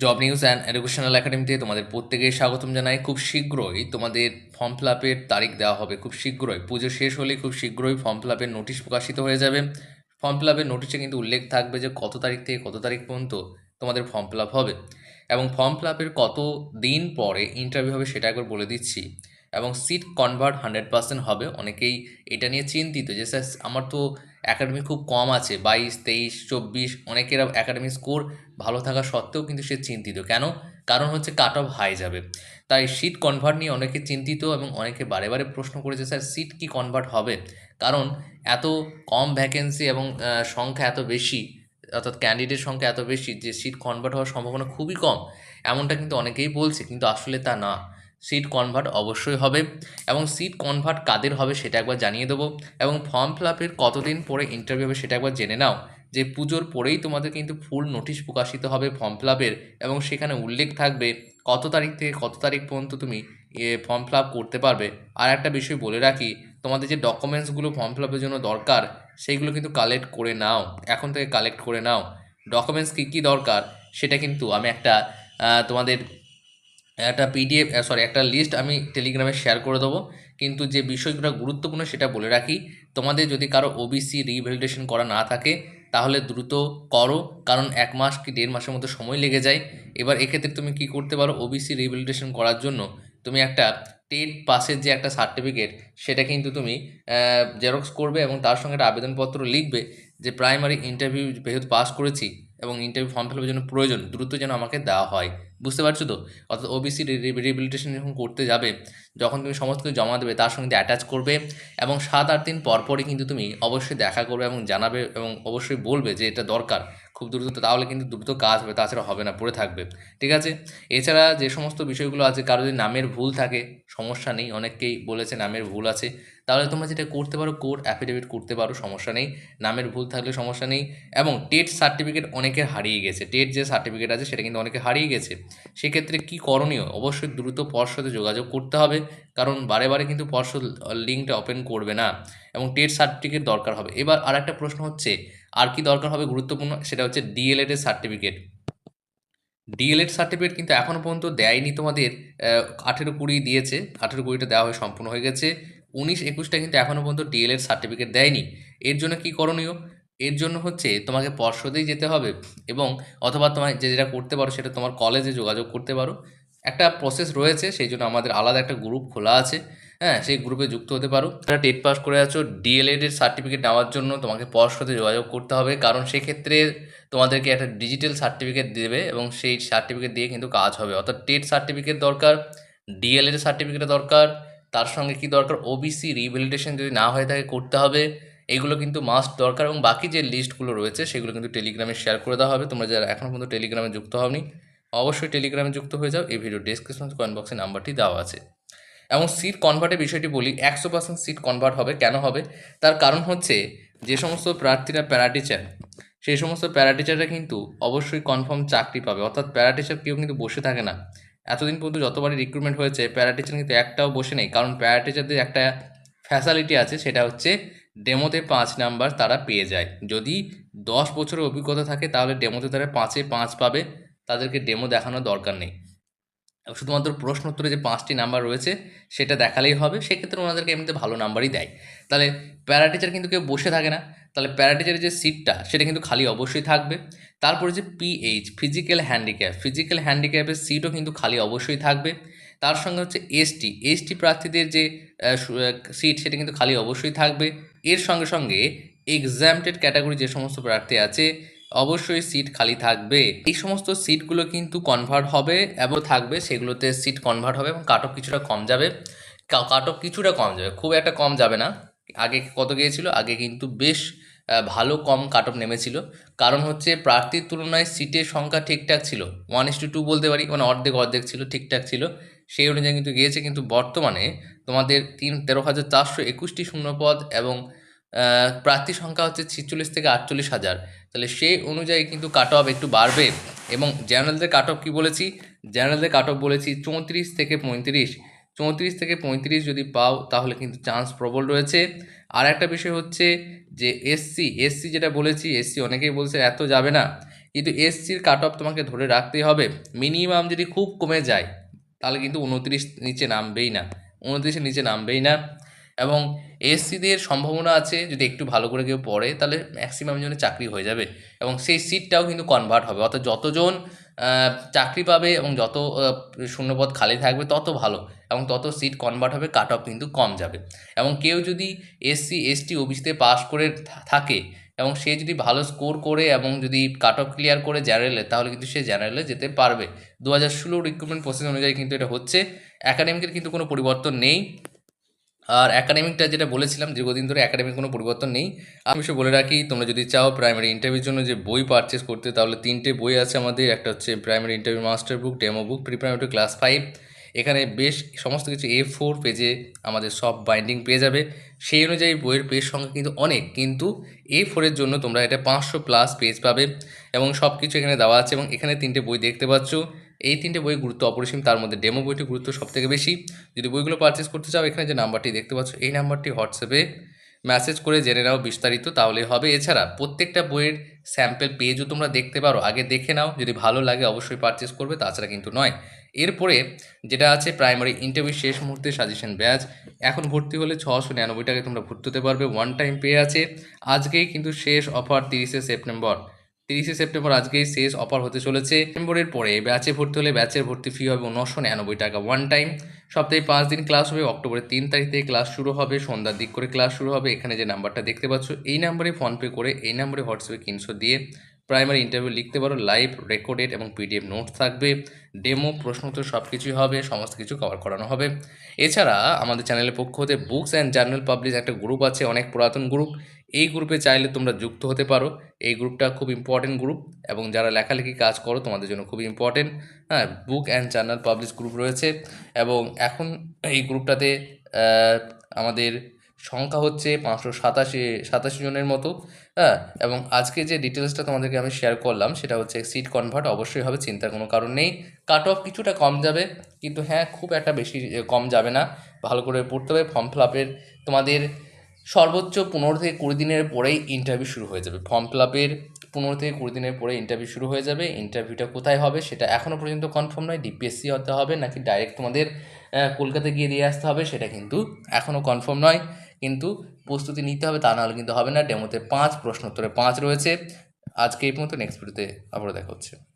Job news and educational একাডেমিতে তোমাদের প্রত্যেকেই স্বাগতম জানাই। খুব শীঘ্রই তোমাদের ফর্ম ফিল আপের তারিখ দেওয়া হবে। খুব শীঘ্রই। পুজো শেষ হলে খুব শীঘ্রই ফর্ম ফিল আপের নোটিশ প্রকাশিত হয়ে যাবে। ফর্ম ফিল আপের নোটিশে কিন্তু উল্লেখ থাকবে যে কত তারিখ থেকে কত তারিখ পর্যন্ত তোমাদের ফর্ম ফিল আপ হবে। এবং ফর্ম ফিল আপের কত দিন পরে ইন্টারভিউ হবে সেটা একবার বলে দিচ্ছি। এবং সিট কনভার্ট হান্ড্রেড পার্সেন্ট হবে। অনেকেই এটা নিয়ে চিন্তিত যে, স্যার, আমার তো একাডেমি খুব কম আছে, বাইশ, তেইশ, চব্বিশ, অনেকের একাডেমি স্কোর ভালো থাকা সত্ত্বেও কিন্তু সে চিন্তিত। কেন? কারণ হচ্ছে কাট অফ হাই যাবে। তাই সিট কনভার্ট নিয়ে অনেকে চিন্তিত এবং অনেকে বারে বারে প্রশ্ন করেছে, স্যার সিট কি কনভার্ট হবে? কারণ এত কম ভ্যাকেন্সি এবং সংখ্যা এত বেশি, অর্থাৎ ক্যান্ডিডেট সংখ্যা এত বেশি, যে সিট কনভার্ট হওয়ার সম্ভাবনা খুবই কম। এমনটা কিন্তু অনেকেই বলছে, কিন্তু আসলে তা না। সিট কনভার্ট অবশ্যই হবে এবং সিট কনভার্ট কাদের হবে সেটা একবার জানিয়ে দেবো এবং ফর্ম ফিল আপের কতদিন পরে ইন্টারভিউ হবে সেটা একবার জেনে নাও যে পুজোর পরেই তোমাদের কিন্তু ফুল নোটিশ প্রকাশিত হবে ফর্ম ফিল আপের এবং সেখানে উল্লেখ থাকবে কত তারিখ থেকে কত তারিখ পর্যন্ত তুমি ফর্ম ফিল আপ করতে পারবে। আর একটা বিষয় বলে রাখি, তোমাদের যে ডকুমেন্টসগুলো ফর্ম ফিল আপের জন্য দরকার সেইগুলো কিন্তু কালেক্ট করে নাও, এখন থেকে কালেক্ট করে নাও। ডকুমেন্টস কী কী দরকার সেটা কিন্তু আমি একটা তোমাদের একটা পিডিএফ সরি একটা লিস্ট আমি টেলিগ্রামে শেয়ার করে দেবো। কিন্তু যে বিষয়গুলো গুরুত্বপূর্ণ সেটা বলে রাখি, তোমাদের যদি কারও ওবিসি রিভ্যালিডেশন করা না থাকে, তাহলে দ্রুত করো, কারণ এক মাস কি দেড় মাসের মতো সময় লেগে যায়। এবার এক্ষেত্রে তুমি কি করতে পারো ওবিসি রিভ্যালিডেশন করার জন্য? তুমি একটা টেট পাসের যে একটা সার্টিফিকেট সেটা কিন্তু তুমি জেরক্স করবে এবং তার সঙ্গে একটা আবেদনপত্র লিখবে যে প্রাইমারি ইন্টারভিউ যেহেতু পাস করেছি এবং ইন্টারভিউ ফর্ম ফিল আপের জন্য প্রয়োজন, দ্রুত যেন আমাকে দেওয়া হয়। বুঝতে পারছ তো? অর্থাৎ ওবিসি রিহেবিলিটেশন যখন করতে যাবে, যখন তুমি সমস্ত কিছু জমা দেবে, তার সঙ্গে অ্যাটাচ করবে এবং সাত আট দিন পরপরই কিন্তু তুমি অবশ্যই দেখা করবে এবং জানাবে এবং অবশ্যই বলবে যে এটা দরকার। খুব দ্রুত তাহলে কিন্তু দ্রুত কাজ হবে, তাছাড়া হবে না, পড়ে থাকবে। ঠিক আছে? এছাড়া যে সমস্ত বিষয়গুলো আছে, কারও যদি নামের ভুল থাকে, সমস্যা নেই, অনেককেই বলেছে নামের ভুল আছে। তাহলে তোমরা যেটা করতে পারো কোর্ট অ্যাফিডেভিট করতে পারো, সমস্যা নেই। নামের ভুল থাকলে সমস্যা নেই। এবং টেট সার্টিফিকেট অনেকের হারিয়ে গেছে। টেট যে সার্টিফিকেট আছে, সেটা কিন্তু অনেকে হারিয়ে গেছে। সেক্ষেত্রে কি করণীয়? অবশ্যই দ্রুত পর্ষদে যোগাযোগ করতে হবে। কারণ বারে বারে কিন্তু পর্ষদ লিঙ্কটা ওপেন করবে না। এবং টেট সার্টিফিকেট দরকার হবে। এবার আর একটা প্রশ্ন হচ্ছে, আর কি দরকার হবে গুরুত্বপূর্ণ? সেটা হচ্ছে ডিএলএড এর সার্টিফিকেট ডিএলএড সার্টিফিকেট কিন্তু এখনও পর্যন্ত দেয়নি তোমাদের। আঠেরো কুড়ি দিয়েছে। আঠেরো কুড়িটা দেওয়া হয়ে, সম্পূর্ণ হয়ে গেছে। উনিশ একুশটা কিন্তু এখনও পর্যন্ত ডিএলএড সার্টিফিকেট দেয়নি। এর জন্য কি করণীয়? এর জন্য হচ্ছে তোমাকে পর্ষদেই যেতে হবে এবং অথবা তোমার যে যেটা করতে পারো সেটা তোমার কলেজে যোগাযোগ করতে পারো। একটা প্রসেস রয়েছে, সেই জন্য আমাদের আলাদা একটা গ্রুপ খোলা আছে। হ্যাঁ সেই গ্রুপে যুক্ত হতে পারো। যারা টেট পাস করে আছো ডিএলএড এর সার্টিফিকেট নেওয়ার জন্য তোমাকে পর্ষদে যোগাযোগ করতে হবে। কারণ সেক্ষেত্রে তোমাদেরকে একটা ডিজিটাল সার্টিফিকেট দেবে এবং সেই সার্টিফিকেট দিয়ে কিন্তু কাজ হবে। অর্থাৎ টেট সার্টিফিকেট দরকার ডিএলএড সার্টিফিকেট দরকার তার সঙ্গে কি দরকার? ওবিসি রিভ্যালিডেশন যদি না হয়ে থাকে, করতে হবে। এগুলো কিন্তু মাস্ট দরকার এবং বাকি যে লিস্টগুলো রয়েছে, সেগুলো কিন্তু টেলিগ্রামে শেয়ার করে দেওয়া হবে। তোমরা যারা এখনও পর্যন্ত টেলিগ্রামে যুক্ত হওনি, অবশ্যই টেলিগ্রামে যুক্ত হয়ে যাও। এই ভিডিও ডেসক্রিপশন কয়েন বক্সে নাম্বারটি দেওয়া আছে। এবং সিট কনভার্টের বিষয়টি বলি, একশো পার্সেন্ট সিট কনভার্ট হবে। কেন হবে? তার কারণ হচ্ছে, যে সমস্ত প্রার্থীরা প্যারা টিচার সেই সমস্ত প্যারা টিচাররা কিন্তু অবশ্যই কনফার্ম চাকরি পাবে। অর্থাৎ প্যারা টিচার কেউ কিন্তু বসে থাকে না। এতদিন পর্যন্ত যতবারই রিক্রুটমেন্ট হয়েছে প্যারা টিচার কিন্তু একটাও বসে নেই। কারণ প্যারা টিচারদের একটা ফ্যাসালিটি আছে, সেটা হচ্ছে ডেমোতে পাঁচ নাম্বার তারা পেয়ে যায়। যদি দশ বছরের অভিজ্ঞতা থাকে, তাহলে ডেমোতে তারা পাঁচে পাঁচ পাবে। তাদেরকে ডেমো দেখানোর দরকার নেই। শুধুমাত্র প্রশ্ন উত্তরে যে পাঁচটি নাম্বার রয়েছে, সেটা দেখালেই হবে। সেক্ষেত্রে ওনাদেরকে এমনিতে ভালো নাম্বারই দেয়। তাহলে প্যারা টিচার কিন্তু কেউ বসে থাকে না। তাহলে প্যারা টিচারের যে সিটটা, সেটা কিন্তু খালি অবশ্যই থাকবে। তারপরে যে পিএইচ ফিজিক্যাল হ্যান্ডিক্যাপ ফিজিক্যাল হ্যান্ডিক্যাপের সিটও কিন্তু খালি অবশ্যই থাকবে। তার সঙ্গে হচ্ছে এসটি এসটি প্রার্থীদের যে সিট সেটা কিন্তু খালি অবশ্যই থাকবে। এর সঙ্গে সঙ্গে এক্সামটেড ক্যাটাগরি যে সমস্ত প্রার্থী আছে অবশ্যই সিট খালি থাকবে। এই সমস্ত সিটগুলো কিন্তু কনভার্ট হবে এবং থাকবে, সেগুলোতে সিট কনভার্ট হবে এবং কাট কিছুটা কম যাবে। কাট অফ কিছুটা কম যাবে, খুব একটা কম যাবে না। আগে কত গিয়েছিল? আগে কিন্তু বেশ ভালো কম কাট অফ নেমেছিল। কারণ হচ্ছে প্রার্থীর তুলনায় সিটের সংখ্যা ঠিকঠাক ছিল। ওয়ান ইস টু টু বলতে পারি মানে অর্ধেক অর্ধেক ছিল, ঠিকঠাক ছিল। সেই অনুযায়ী কিন্তু গিয়েছে, কিন্তু বর্তমানে তোমাদের তিন, তেরো হাজার চারশো একুশটি শূন্যপদ এবং প্রার্থী সংখ্যা হচ্ছে ছিচল্লিশ থেকে আটচল্লিশ হাজার। তাহলে সেই অনুযায়ী কিন্তু কাট অফ একটু বাড়বে এবং জেনারেলদের কাট অফ কী বলেছি? জেনারেলদের কাট অফ বলেছি চৌত্রিশ থেকে পঁয়ত্রিশ। চৌত্রিশ থেকে পঁয়ত্রিশ যদি পাও তাহলে কিন্তু চান্স প্রবল রয়েছে। আর একটা বিষয় হচ্ছে যে এসসি এসসি যেটা বলেছি এসসি অনেকেই বলছে এত যাবে না। কিন্তু এসসির কাট অফ তোমাকে ধরে রাখতেই হবে। মিনিমাম যদি খুব কমে যায় তাহলে কিন্তু উনত্রিশ নিচে নামবেই না। উনত্রিশের নিচে নামবেই না। এবং এসসিদের সম্ভাবনা আছে, যদি একটু ভালো করে কেউ পড়ে, তাহলে ম্যাক্সিমাম জনের চাকরি হয়ে যাবে এবং সেই সিটটাও কিন্তু কনভার্ট হবে। অর্থাৎ যতজন চাকরি পাবে এবং যত শূন্যপদ খালি থাকবে, তত ভালো এবং তত সিট কনভার্ট হবে কাট অফ কিন্তু কম যাবে। এবং কেউ যদি এসসি এসটি ওবিসিতে পাস করে থাকে এবং সে যদি ভালো স্কোর করে এবং যদি কাট অফ ক্লিয়ার করে জেনারেলে তাহলে কিন্তু সে জেনারেলে যেতে পারবে। দু হাজার ষোলো রিক্রুটমেন্ট প্রসেস অনুযায়ী কিন্তু এটা হচ্ছে। একাডেমিকের কিন্তু কোনো পরিবর্তন নেই। আর অ্যাকাডেমিকটা যেটা বলেছিলাম, দীর্ঘদিন ধরে একাডেমিক কোনো পরিবর্তন নেই। আমি বিষয় বলে রাখি, তোমরা যদি চাও প্রাইমারি ইন্টারভিউর জন্য যে বই পারচেস করতে, তাহলে তিনটে বই আছে আমাদের। একটা হচ্ছে primary interview master book demo book pre primary class five এখানে বেশ সমস্ত কিছু এ ফোর পেজে আমাদের সব বাইন্ডিং পেয়ে যাবে। সেই অনুযায়ী বইয়ের পেজ সংখ্যা কিন্তু অনেক, কিন্তু এ ফোরের জন্য তোমরা এটা পাঁচশো প্লাস পেজ পাবে। এবং সব কিছু এখানে দেওয়া আছে এবং এখানে তিনটে বই দেখতে পাচ্ছ। এই তিনটে বই গুরুত্ব অপরিসীম, তার মধ্যে ডেমো বইটি গুরুত্ব সবথেকে বেশি। যদি বইগুলো পারচেস করতে চাও, এখানে যে নাম্বারটি দেখতে পাচ্ছ, এই নাম্বারটি হোয়াটসঅ্যাপে মেসেজ করে জেনে নাও বিস্তারিত তাহলে হবে। এছাড়া প্রত্যেকটা বইয়ের স্যাম্পল পেজও তোমরা দেখতে পারো, আগে দেখে নাও। যদি ভালো লাগে, অবশ্যই পারচেস করবে, তাছাড়া কিন্তু নয়। এরপরে যেটা আছে প্রাইমারি ইন্টারভিউ শেষ মুহূর্তে সাজেশন ব্যাচ। এখন ভর্তি হলে ছশো নিরানব্বই টাকায় তোমরা ভর্তি হতে পারবে। ওয়ান টাইম পে আছে। আজকেই কিন্তু শেষ অফার তিরিশে সেপ্টেম্বর। তিরিশে সেপ্টেম্বর আজকেই শেষ অফার হতে চলেছে। সেপ্টেম্বরের পরে ব্যাচে ভর্তি হলে ব্যাচের ভর্তি ফি হবে নশো নিরানব্বই টাকা ওয়ান টাইম সপ্তাহে পাঁচ দিন ক্লাস হবে, অক্টোবরের তিন তারিখ থেকে ক্লাস শুরু হবে, সন্ধ্যার দিক করে ক্লাস শুরু হবে। এখানে যে নাম্বারটা দেখতে পাচ্ছ, এই নাম্বারে ফোনপে করে, এই নাম্বারে হোয়াটসঅ্যাপে কিনশো দিয়ে প্রাইমারি ইন্টারভিউ লিখতে পারো লাইভ রেকর্ডেড এবং পিডিএফ নোটস থাকবে। ডেমো প্রশ্ন উত্তর সব কিছুই হবে, সমস্ত কিছু কভার করানো হবে। এছাড়া আমাদের চ্যানেলের পক্ষ হতে বুকস অ্যান্ড জার্নাল পাবলিশ একটা গ্রুপ আছে, অনেক পুরাতন গ্রুপ এই গ্রুপে চাইলে তোমরা যুক্ত হতে পারো। এই গ্রুপটা খুব ইম্পর্টেন্ট গ্রুপ এবং যারা লেখালেখি কাজ করো, তোমাদের জন্য খুব ইম্পর্টেন্ট হ্যাঁ book and journal publish group রয়েছে এবং এখন এই গ্রুপটাতে আমাদের সংখ্যা হচ্ছে পাঁচশো সাতাশি সাতাশি জনের মতো হ্যাঁ? এবং আজকে যে ডিটেলসটা তোমাদেরকে আমি শেয়ার করলাম, সেটা হচ্ছে সিট কনভার্ট অবশ্যই হবে, চিন্তার কোনো কারণ নেই। কাট অফ কিছুটা কম যাবে, কিন্তু হ্যাঁ খুব একটা বেশি কম যাবে না। ভালো করে পড়তে হবে ফর্ম ফিল আপের তোমাদের সর্বোচ্চ পনেরো থেকে কুড়ি দিনের পরেই ইন্টারভিউ শুরু হয়ে যাবে। ফর্ম ফিল আপের পনেরো থেকে কুড়ি দিনের পরে ইন্টারভিউ শুরু হয়ে যাবে। ইন্টারভিউটা কোথায় হবে, সেটা এখনও পর্যন্ত কনফার্ম নয় ডিপিএসসি হতে হবে, নাকি ডাইরেক্ট তোমাদের কলকাতা গিয়ে দিয়ে আসতে হবে, সেটা কিন্তু এখনও কনফার্ম নয়। কিন্তু প্রস্তুতি নিতে হবে, তা নাহলে কিন্তু হবে না। ডেমোতে পাঁচ প্রশ্ন উত্তরে পাঁচ রয়েছে। আজকে এই পর্যন্ত, নেক্সট ভিডিওতে আবারও দেখা হচ্ছে।